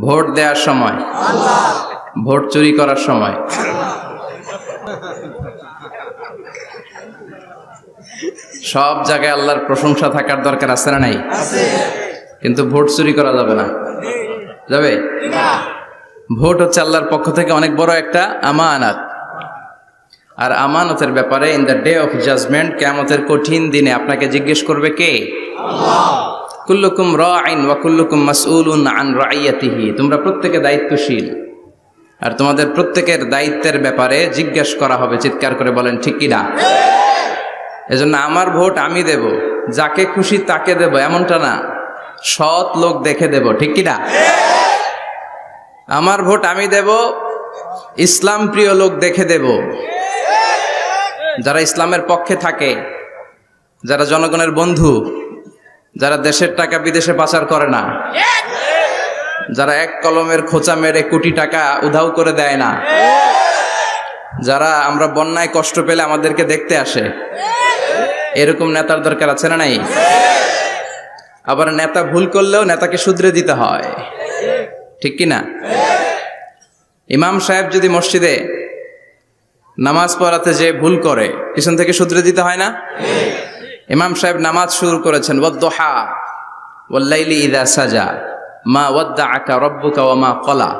Vote দেওয়ার সময় vote চুরি করার সময়। সব জায়গায় আল্লাহর প্রশংসা থাকার দরকার আছে না নাই? কিন্তু ভোট চুরি করা যাবে না। যাবে? ভোট হচ্ছে আল্লাহর পক্ষ থেকে অনেক বড় একটা আমানাত। আর আমানতের ব্যাপারে in the day of judgement কেমতের কঠিন দিনে আপনাকে জিজ্ঞেস করবে কে? কুল্লুকুম রাইন ওয়া কুল্লুকুম মাসউলুন আন রাইয়াতিহি তোমরা প্রত্যেকে দায়িত্বশীল। আর তোমাদের প্রত্যেকের দায়িত্বের ব্যাপারে জিজ্ঞেস করা হবে, চিৎকার করে বলেন, ঠিক কি না? এজন্য আমার ভোট আমি দেব, যাকে খুশি তাকে দেব, এমনটা না। সৎ লোক দেখে দেব, ঠিক কি না? আমার ভোট আমি দেব, ইসলাম প্রিয় লোক দেখে দেব। যারা ইসলামের পক্ষে থাকে, যারা জনগণের বন্ধু যারা দেশের টাকা বিদেশে পাচার করে না, যারা এক কলমের খোঁচা মেরে কোটি টাকা উধাও করে দেয় না, যারা আমরা বন্যায় কষ্ট পেলে আমাদেরকে দেখতে আসে, এরকম নেতার দরকার আছে না নাই? আবার নেতা ভুল করলেও নেতাকে শুধরে দিতে হয়, ঠিক কি না? ইমাম সাহেব যদি মসজিদে নামাজ পড়াতে যে ভুল করে, পিছন থেকে শুধরে দিতে হয় না? ইমাম সাহেব নামাজ শুরু করেছেন, ওয়াদ্দোহা, ওয়াল্লাইলি ইদা সাজা, মা ওয়াদ্দা আকা রব্বুকা ওয়া মা কলা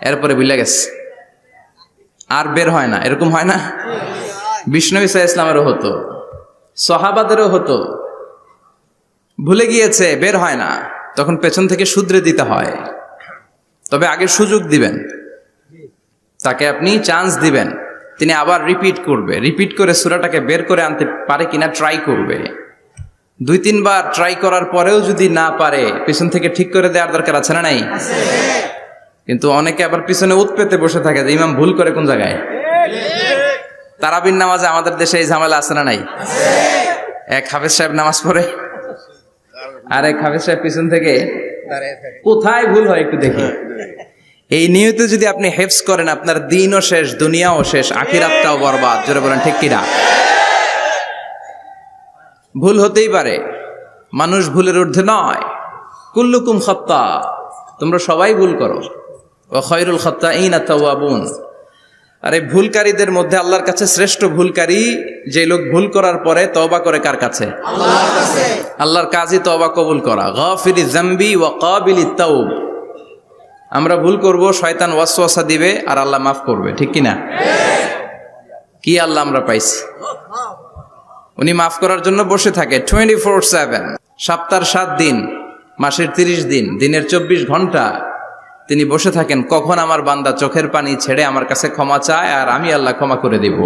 এরপরে ভুলে গেছে। আর বের হয় না। এরকম হয় না? বিষ্ণু ইসা ইসলামেরও হতো, সহাবাদেরও হতো। ভুলে গিয়েছে, বের হয় না। তখন পেছন থেকে শুধরে দিতে হয়। তবে আগে সুযোগ দিবেন। তাকে আপনি চান্স দিবেন। তিনি আবার রিপিট করবে। রিপিট করে সুরাটাকে বের করে আনতে পারে কিনা ট্রাই করবে। দুই, তিনবার ট্রাই করার পরেও যদি না পারে, পিছন থেকে ঠিক করে দেওয়ার দরকার আছে না নাই? কিন্তু অনেকে আবার পিছনে উৎপেতে বসে থাকে যে, ইমাম, ভুল করে কোন জায়গায়? তারাবিন নামাজে আমাদের দেশে এই ঝামেলা আছে না নাই? এক হাফেজ সাহেব নামাজ পড়ে আর এক হাফেজ সাহেব পিছন থেকে, কোথায় ভুল হয় একটু দেখি? এই নিয়তে যদি আপনি হেফস করেন আপনার দিনও শেষ দুনিয়াও শেষ আখিরাতটাও বরবাদ। জোরে বলেন ঠিক কিনা? ভুল হতেই পারে। মানুষ ভুলের ঊর্ধ্বে নয়। কুল্লুকুম খত্তা। তোমরা সবাই ভুল করো। ও খয়রুল খত্তা ইন আতাউয়াবুন আর এই ভুলকারীদের মধ্যে আল্লাহর কাছে শ্রেষ্ঠ ভুলকারী যে লোক ভুল করার পরে তওবা করে কার কাছে? আল্লাহর কাজই তওবা কবুল করা। গাফিরি জাম্বি ওয়া কাবিলি তাওব। আমরা ভুল করব, শয়তান ওয়াসওয়াসা দিবে আর আল্লাহ মাফ করবে, ঠিক কি না? কি আল্লাহ আমরা পাইছি? উনি মাফ করার জন্য বসে থাকে টোয়েন্টি ফোর সেভেন সপ্তাহের সাত দিন, মাসের তিরিশ দিন, দিনের চব্বিশ ঘণ্টা তিনি বসে থাকেন, কখন আমার বান্দা চোখের পানি ছেড়ে আমার কাছে ক্ষমা চায় আর আমি আল্লাহ ক্ষমা করে দিব।